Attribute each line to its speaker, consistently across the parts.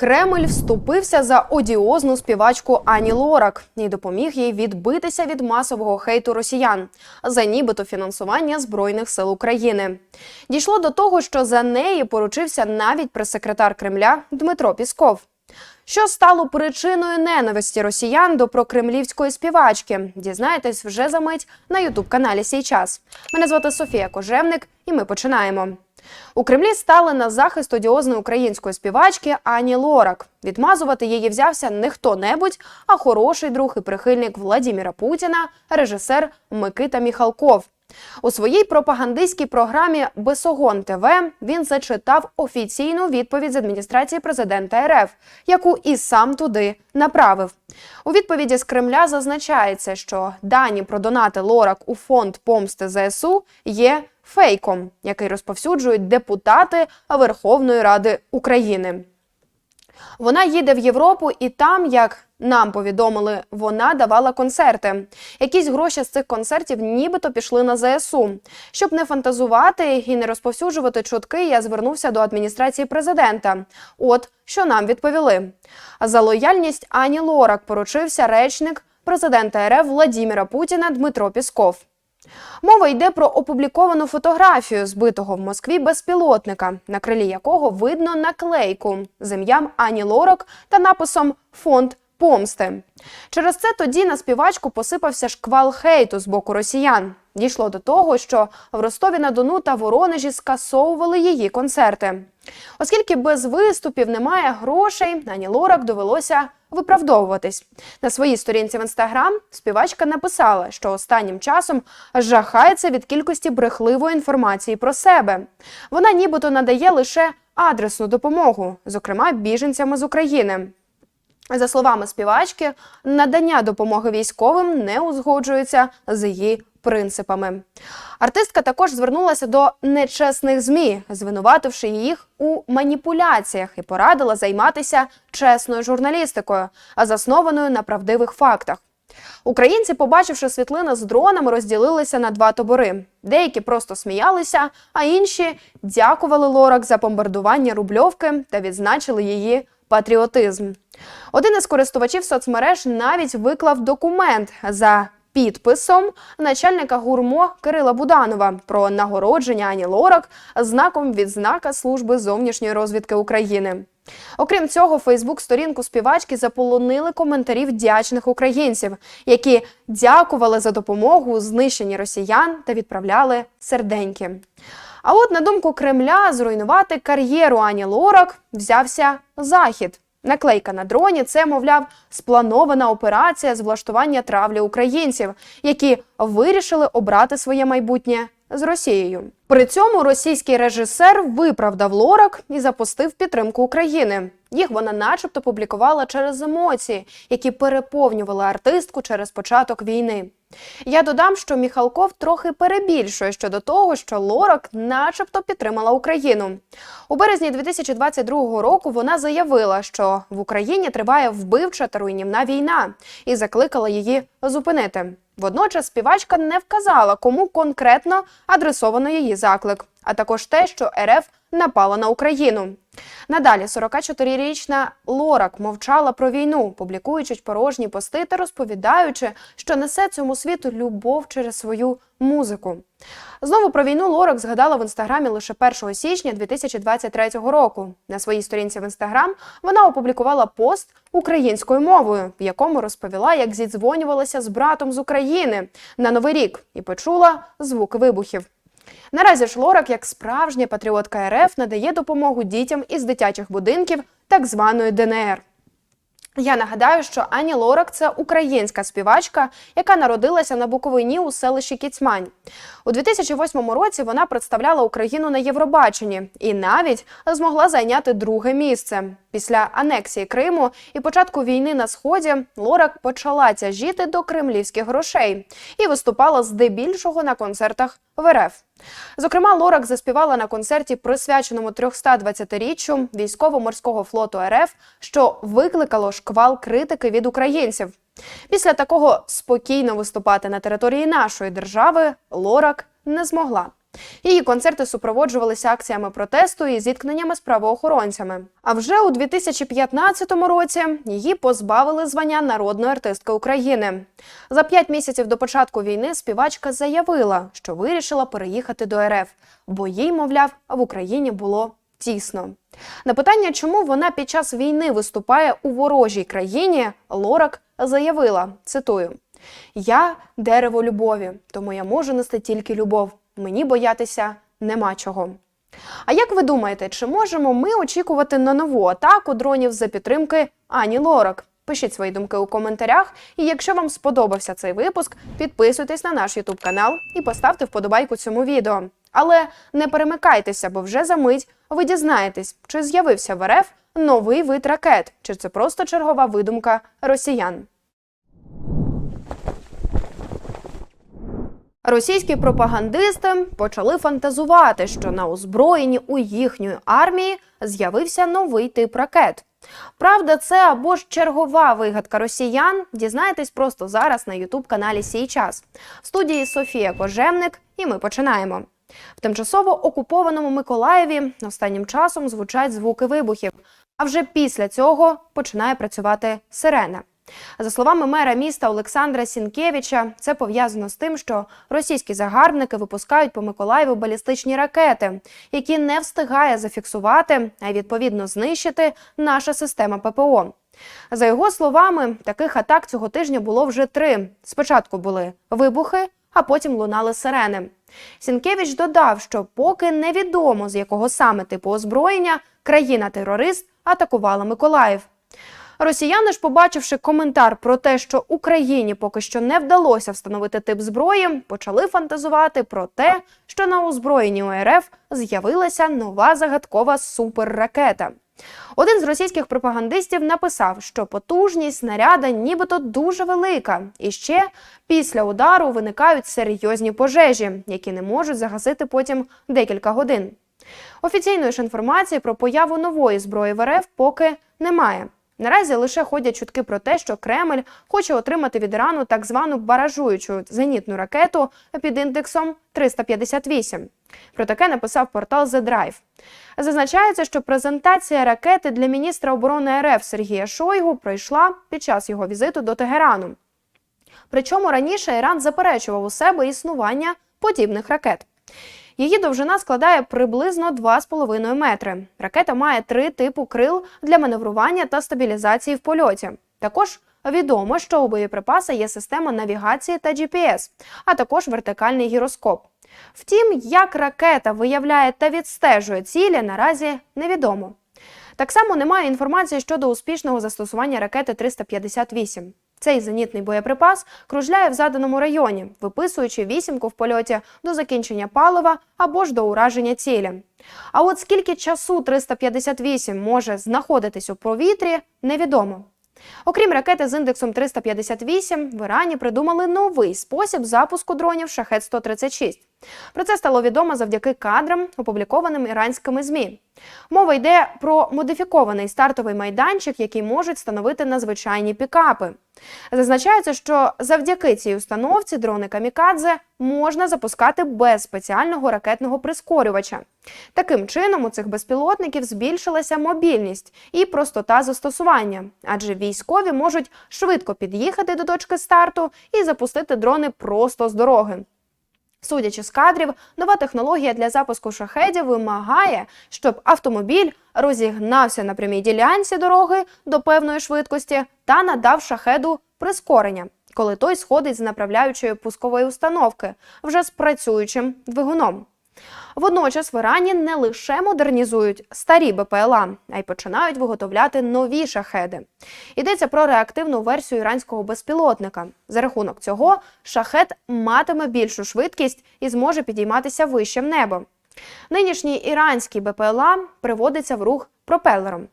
Speaker 1: Кремль вступився за одіозну співачку Ані Лорак і допоміг їй відбитися від масового хейту росіян за нібито фінансування збройних сил України. Дійшло до того, що за неї поручився навіть прес-секретар Кремля Дмитро Пісков. Що стало причиною ненависті росіян до прокремлівської співачки? Дізнаєтесь вже за мить на ютуб-каналі Сій час. Мене звати Софія Кожевник, і ми починаємо. У Кремлі стали на захист одіозної української співачки Ані Лорак. Відмазувати її взявся не хто-небудь, а хороший друг і прихильник Владіміра Путіна, режисер Микита Міхалков. У своїй пропагандистській програмі Бесогон ТВ він зачитав офіційну відповідь з адміністрації президента РФ, яку і сам туди направив. У відповіді з Кремля зазначається, що дані про донати Лорак у фонд помсти ЗСУ є фейком, який розповсюджують депутати Верховної Ради України. Вона їде в Європу, і там, як нам повідомили, вона давала концерти. Якісь гроші з цих концертів нібито пішли на ЗСУ. Щоб не фантазувати і не розповсюджувати чутки, я звернувся до адміністрації президента. От що нам відповіли. За лояльність Ані Лорак поручився речник президента РФ Владіміра Путіна Дмитро Пісков. Мова йде про опубліковану фотографію збитого в Москві безпілотника, на крилі якого видно наклейку з ім'ям Ані Лорак та написом Фонд помсти. Через це тоді на співачку посипався шквал хейту з боку росіян. Дійшло до того, що в Ростові на Дону та Воронежі скасовували її концерти. Оскільки без виступів немає грошей, Ані Лорак довелося виправдовуватись. На своїй сторінці в інстаграм співачка написала, що останнім часом жахається від кількості брехливої інформації про себе. Вона нібито надає лише адресну допомогу, зокрема біженцям з України. За словами співачки, надання допомоги військовим не узгоджується з її принципами. Артистка також звернулася до нечесних змі, звинувативши їх у маніпуляціях і порадила займатися чесною журналістикою, а заснованою на правдивих фактах. Українці, побачивши світлини з дронами, розділилися на два табори. Деякі просто сміялися, а інші дякували Лорак за бомбардування Рубльовки та відзначили її патріотизм. Один із користувачів соцмереж навіть виклав документ за підписом начальника гурмо Кирила Буданова про нагородження Ані Лорак знаком відзнака служби зовнішньої розвідки України. Окрім цього, Фейсбук-сторінку співачки заполонили коментарі вдячних українців, які дякували за допомогу знищенні росіян та відправляли серденьки. А от на думку Кремля, зруйнувати кар'єру Ані Лорак взявся захід. Наклейка на дроні це, мовляв, спланована операція з влаштування травлі українців, які вирішили обрати своє майбутнє з Росією. При цьому російський режисер виправдав Лорак і запустив підтримку України. Їх вона, начебто, публікувала через емоції, які переповнювали артистку через початок війни. Я додам, що Міхалков трохи перебільшує щодо того, що Лорак, начебто, підтримала Україну. У березні 2022 року вона заявила, що в Україні триває вбивча та руйнівна війна, і закликала її зупинити. Водночас співачка не вказала, кому конкретно адресовано її заклик, а також те, що РФ напала на Україну. Надалі 44-річна Лорак мовчала про війну, публікуючи порожні пости та розповідаючи, що несе цьому світу любов через свою музику. Знову про війну Лорак згадала в інстаграмі лише 1 січня 2023 року. На своїй сторінці в інстаграм вона опублікувала пост українською мовою, в якому розповіла, як зідзвонювалася з братом з України на новий рік і почула звуки вибухів. Наразі ж Лорак, як справжня патріотка РФ, надає допомогу дітям із дитячих будинків так званої ДНР. Я нагадаю, що Ані Лорак це українська співачка, яка народилася на Буковині у селищі Кіцмань. У 2008 році вона представляла Україну на Євробаченні і навіть змогла зайняти друге місце. Після анексії Криму і початку війни на сході Лорак почала тяжіти до кремлівських грошей і виступала здебільшого на концертах в РФ. Зокрема, Лорак заспівала на концерті, присвяченому 320-річчю військово-морського флоту РФ, що викликало шквал критики від українців. Після такого спокійно виступати на території нашої держави Лорак не змогла. Її концерти супроводжувалися акціями протесту і зіткненнями з правоохоронцями. А вже у 2015 році її позбавили звання народної артистки України. За п'ять місяців до початку війни співачка заявила, що вирішила переїхати до РФ, бо їй, мовляв, в Україні було тісно. На питання, чому вона під час війни виступає у ворожій країні, Лорак заявила: цитую: Я дерево любові, тому я можу нести тільки любов. Мені боятися нема чого. А як ви думаєте, чи можемо ми очікувати на нову атаку дронів за підтримки Ані Лорак? Пишіть свої думки у коментарях. І якщо вам сподобався цей випуск, підписуйтесь на наш Ютуб канал і поставте вподобайку цьому відео. Але не перемикайтеся, бо вже за мить ви дізнаєтесь, чи з'явився в РФ новий вид ракет, чи це просто чергова видумка росіян. Російські пропагандисти почали фантазувати, що на озброєнні у їхньої армії з'явився новий тип ракет. Правда, це або ж чергова вигадка росіян. Дізнаєтесь просто зараз на Ютуб каналі Сій час. В студії Софія Кожемник, і ми починаємо. В тимчасово окупованому Миколаєві останнім часом звучать звуки вибухів. А вже після цього починає працювати сирена. За словами мера міста Олександра Сінкевича, це пов'язано з тим, що російські загарбники випускають по Миколаєву балістичні ракети, які не встигає зафіксувати, а й відповідно знищити наша система ППО. За його словами, таких атак цього тижня було вже три. Спочатку були вибухи, а потім лунали сирени. Сінкевич додав, що поки невідомо з якого саме типу озброєння країна-терорист атакувала Миколаїв. Росіяни ж, побачивши коментар про те, що Україні поки що не вдалося встановити тип зброї, почали фантазувати про те, що на озброєнні УРФ з'явилася нова загадкова суперракета. Один з російських пропагандистів написав, що потужність снаряда нібито дуже велика, і ще після удару виникають серйозні пожежі, які не можуть загасити потім декілька годин. Офіційної ж інформації про появу нової зброї в РФ поки немає. Наразі лише ходять чутки про те, що Кремль хоче отримати від Ірану так звану баражуючу зенітну ракету під індексом 358. Про таке написав портал The Drive. Зазначається, що презентація ракети для міністра оборони РФ Сергія Шойгу пройшла під час його візиту до Тегерану. Причому раніше Іран заперечував у себе існування подібних ракет. Її довжина складає приблизно 2,5 метри. Ракета має три типу крил для маневрування та стабілізації в польоті. Також відомо, що у боєприпаса є система навігації та GPS, а також вертикальний гіроскоп. Втім, як ракета виявляє та відстежує цілі, наразі невідомо. Так само немає інформації щодо успішного застосування ракети 358. Цей зенітний боєприпас кружляє в заданому районі, виписуючи вісімку в польоті до закінчення палива або ж до ураження цілі. А от скільки часу 358 може знаходитись у повітрі, невідомо. Окрім ракети з індексом 358, в Ірані придумали новий спосіб запуску дронів шахет 136 Про це стало відомо завдяки кадрам, опублікованим іранськими змі. Мова йде про модифікований стартовий майданчик, який можуть становити на звичайні пікапи. Зазначається, що завдяки цій установці дрони камікадзе можна запускати без спеціального ракетного прискорювача. Таким чином, у цих безпілотників збільшилася мобільність і простота застосування, адже військові можуть швидко під'їхати до точки старту і запустити дрони просто з дороги. Судячи з кадрів, нова технологія для запуску шахедів вимагає, щоб автомобіль розігнався на прямій ділянці дороги до певної швидкості та надав шахеду прискорення, коли той сходить з направляючої пускової установки вже з працюючим двигуном. Водночас в Ірані не лише модернізують старі БПЛА, а й починають виготовляти нові шахеди. Йдеться про реактивну версію іранського безпілотника. За рахунок цього шахет матиме більшу швидкість і зможе підійматися вище в небо. Нинішній іранський БПЛА приводиться в рух пропелером.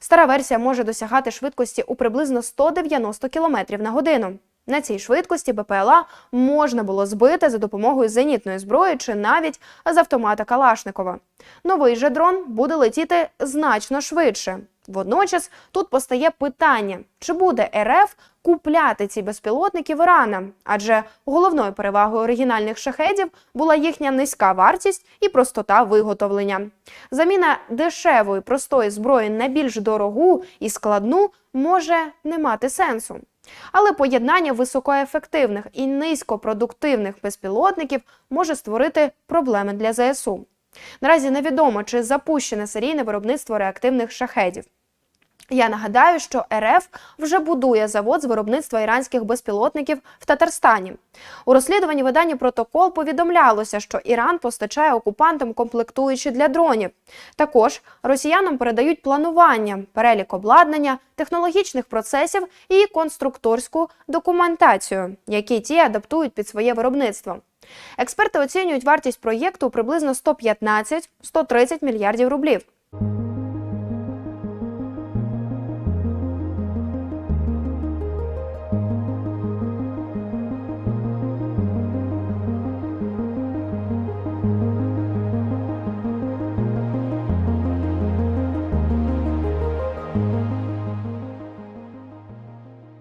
Speaker 1: Стара версія може досягати швидкості у приблизно 190 км на годину. На цій швидкості БПЛА можна було збити за допомогою зенітної зброї чи навіть з автомата Калашникова. Новий же дрон буде летіти значно швидше. Водночас тут постає питання: чи буде РФ купляти ці безпілотники в Ірана? Адже головною перевагою оригінальних шахедів була їхня низька вартість і простота виготовлення. Заміна дешевої простої зброї на більш дорогу і складну може не мати сенсу. Але поєднання високоефективних і низькопродуктивних безпілотників може створити проблеми для ЗСУ. Наразі невідомо, чи запущене серійне виробництво реактивних шахедів. Я нагадаю, що РФ вже будує завод з виробництва іранських безпілотників в Татарстані. У розслідуванні видання протокол повідомлялося, що Іран постачає окупантам комплектуючі для дронів. Також росіянам передають планування, перелік обладнання, технологічних процесів і конструкторську документацію, які ті адаптують під своє виробництво. Експерти оцінюють вартість проєкту приблизно 115-130 мільярдів рублів.